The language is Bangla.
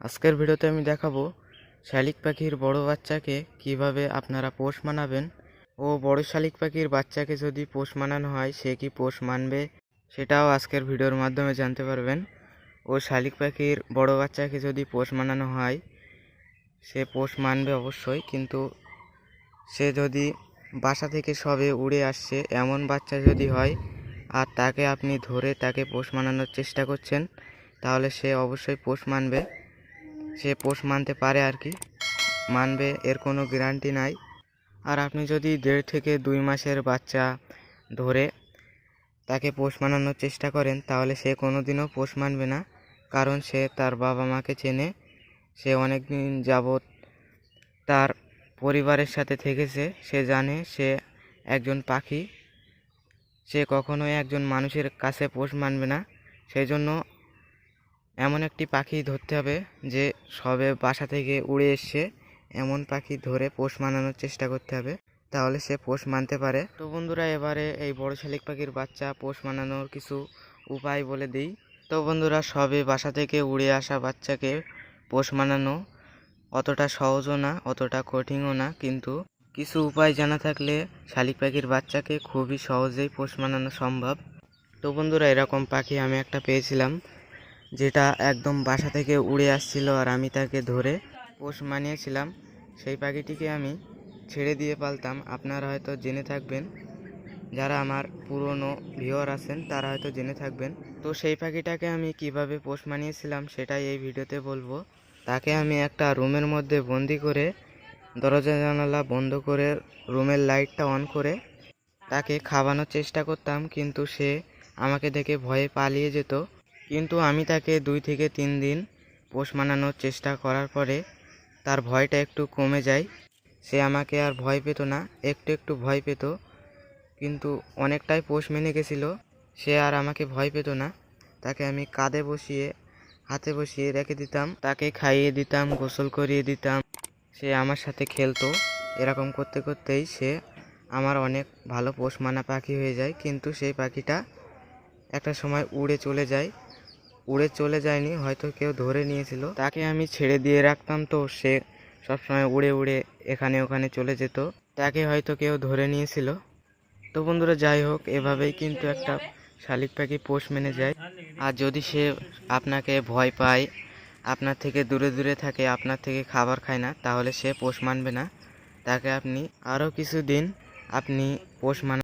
আজকের ভিডিওতে আমি দেখাবো শালিক পাখির বড় বাচ্চাকে কীভাবে আপনারা পোষ মানাবেন ও বড় শালিক পাখির বাচ্চাকে যদি পোষ মানানো হয়, সে কি পোষ মানবে সেটাও আজকের ভিডিওর মাধ্যমে জানতে পারবেন। ও শালিক পাখির বড় বাচ্চাকে যদি পোষ মানানো হয়, সে পোষ মানবে অবশ্যই, কিন্তু সে যদি বাসা থেকে সবে উড়ে আসছে, এমন বাচ্চা যদি হয় আর তাকে আপনি ধরে তাকে পোষ মানানোর চেষ্টা করছেন, তাহলে সে অবশ্যই পোষ মানবে। সে পোষ মানতে পারে আর কি। মানবে, এর কোনো গ্যারান্টি নাই। আর আপনি যদি দেড় থেকে দুই মাসের বাচ্চা ধরে তাকে পোষ মানানোর চেষ্টা করেন, তাহলে সে কোনো দিনও পোষ মানবে না। কারণ সে তার বাবা মাকে চেনে, সে অনেক দিন যাবৎ তার পরিবারের সাথে থেকেছে, সে জানে সে একজন পাখি। সে কখনোই একজন মানুষের কাছে পোষ মানবে না। সেই জন্য এমন একটি পাখি ধরতে হবে যে সবে বাসা থেকে উড়ে এসছে এমন পাখি ধরে পোষ মানানোর চেষ্টা করতে হবে, তাহলে সে পোষ মানতে পারে। তো বন্ধুরা, এবারে এই বড় শালিক পাখির বাচ্চা পোষ মানানোর কিছু উপায় বলে দিই। তো বন্ধুরা, সবে বাসা থেকে উড়ে আসা বাচ্চাকে পোষ মানানো অতটা সহজও না, অতটা কঠিনও না, কিন্তু কিছু উপায় জানা থাকলে শালিক পাখির বাচ্চাকে খুবই সহজেই পোষ মানানো সম্ভব। তো বন্ধুরা, এরকম পাখি আমি একটা পেয়েছিলাম। যেটা একদম বাসা থেকে উড়ে আসছিল আর আমি তাকে ধরে পোষ মানিয়েছিলাম, সেই পাখিটিকে আমি ছেড়ে দিয়ে পালতাম। আপনারা হয়তো জেনে থাকবেন, যারা আমার পুরনো ভিওর আছেন, তারা হয়তো জেনে থাকবেন। তো সেই পাখিটাকে আমি কীভাবে পোষ মানিয়েছিলাম সেটাই এই ভিডিওতে বলব। তাকে আমি একটা রুমের মধ্যে বন্দি করে, দরজা জানালা বন্ধ করে, রুমের লাইটটা অন করে তাকে খাওয়ানোর চেষ্টা করতাম, কিন্তু সে আমাকে দেখে ভয়ে পালিয়ে যেত। কিন্তু আমি তাকে দুই থেকে তিন দিন পোষ মানানোর চেষ্টা করার পরে তার ভয়টা একটু কমে যায়। সে আমাকে আর ভয় পেত না, একটু একটু ভয় পেত। কিন্তু অনেকটাই পোষ মেনে গেছিল। সে আর আমাকে ভয় পেত না। তাকে আমি কাঁধে বসিয়ে, হাতে বসিয়ে রেখে দিতাম। তাকে খাইয়ে দিতাম, গোসল করিয়ে দিতাম। সে আমার সাথে খেলতো। এরকম করতে করতেই সে আমার অনেক ভালো পোষ মানা পাখি হয়ে যায়। কিন্তু সেই পাখিটা একটা সময় উড়ে চলে যায়। উড়ে চলে যায়নি, হয়তো কেউ ধরে নিয়েছিল। তাকে আমি ছেড়ে দিয়ে রাখতাম তো, সে সবসময় উড়ে উড়ে এখানে ওখানে চলে যেত। তাকে হয়তো কেউ ধরে নিয়েছিল। তো বন্ধুরা, যাই হোক, এভাবেই কিন্তু একটা শালিক পাখি পোষ মেনে যায়। আর যদি সে আপনাকে ভয় পায়, আপনার থেকে দূরে দূরে থাকে, আপনার থেকে খাবার খায় না, তাহলে সে পোষ মানবে না। তাকে আপনি আরও কিছু দিন আপনি পোষ মান